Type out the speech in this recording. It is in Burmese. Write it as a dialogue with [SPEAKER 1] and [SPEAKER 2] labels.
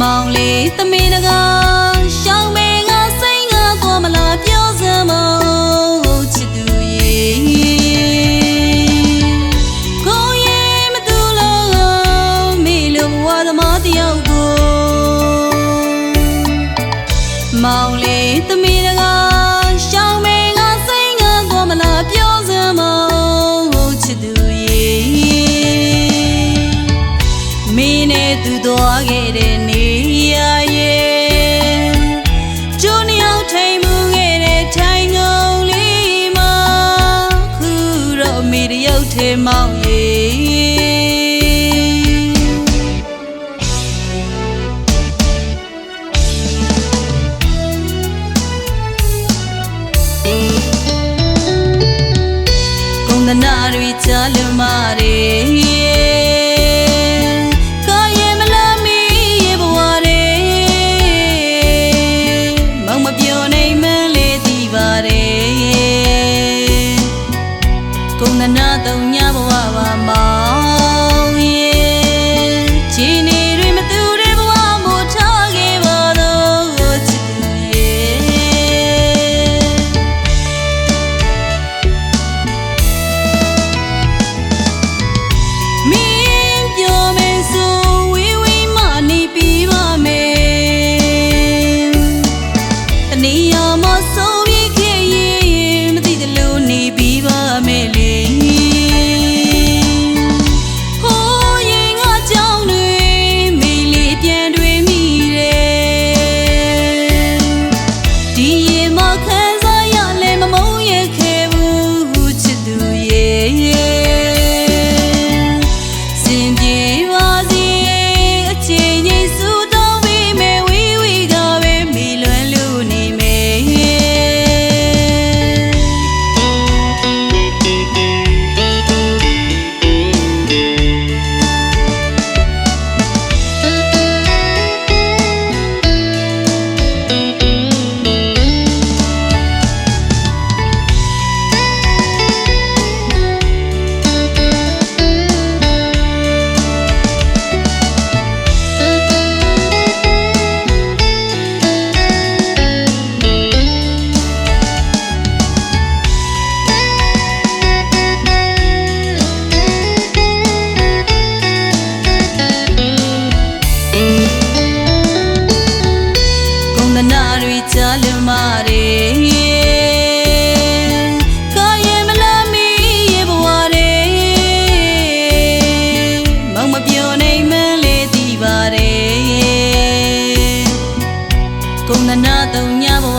[SPEAKER 1] မောင်လေးသမီးတကားရှောင်းမေငါစိတ်ငါသွားမလားပြောစမ်းမအောင်ချစ်သူရေကိုယ်ရဲ့မတူလို့မေလိုဘဝသမားတယောက်ကိုမောင်လေးသမီးတကား သူသွားခဲ့တဲ့နေရာရဲ့ကျိုးနှစ်ယောက်ထိန်မှုခဲ့တဲ့ထိုင်ငုံလေးမှာခုတော့အမေတယောက်ထဲမောင်ရဲ့ကုန်သနာတွေချလွန်မာတ Từng.